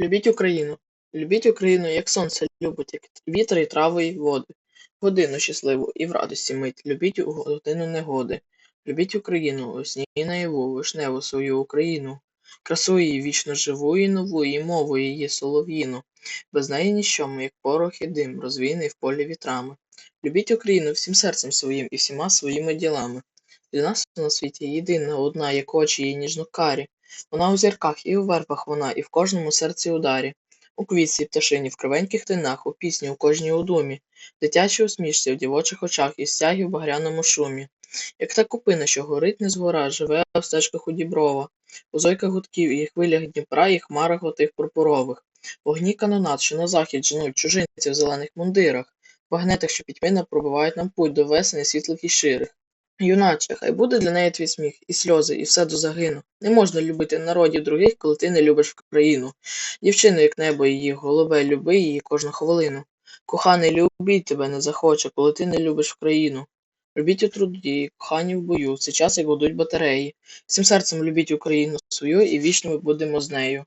Любіть Україну, любіть Україну, як сонце любить, як вітер і трави й води. Годину щасливу і в радості мить, любіть у годину негоди. Любіть Україну, весні і наяву, вишневу свою Україну, красу її вічно живу і нову, і мову її солов'їну. Без неї ніщо ми, як порох і дим, розвійний в полі вітрами. Любіть Україну всім серцем своїм і всіма своїми ділами. Для нас на світі єдина одна, як очі її ніжно-карі. Вона у зірках і у вербах вона, і в кожному серці ударі, у квітці пташині, в кривеньких тинах, у пісні у кожній у думі, дитячій усмішці, у дівочих очах і стягі в багряному шумі. Як та купина, що горить не згора, живе в стежках у діброва, у зойках гудків і хвилях Дніпра, і хмарах отих пурпурових, вогні канонат, що на захід женуть чужинці в зелених мундирах, вагнетах, що пітьмина пробивають нам путь до весени світлих і ширих. Юначе, хай буде для неї твій сміх, і сльози, і все до загину. Не можна любити народів других, коли ти не любиш країну. Дівчину, як небо її, голубе, люби її кожну хвилину. Коханий, любіть тебе не захоче, коли ти не любиш країну. Любіть у труді, кохані в бою, в цей час, як гудуть батареї. Всім серцем любіть Україну свою, і вічно ми будемо з нею.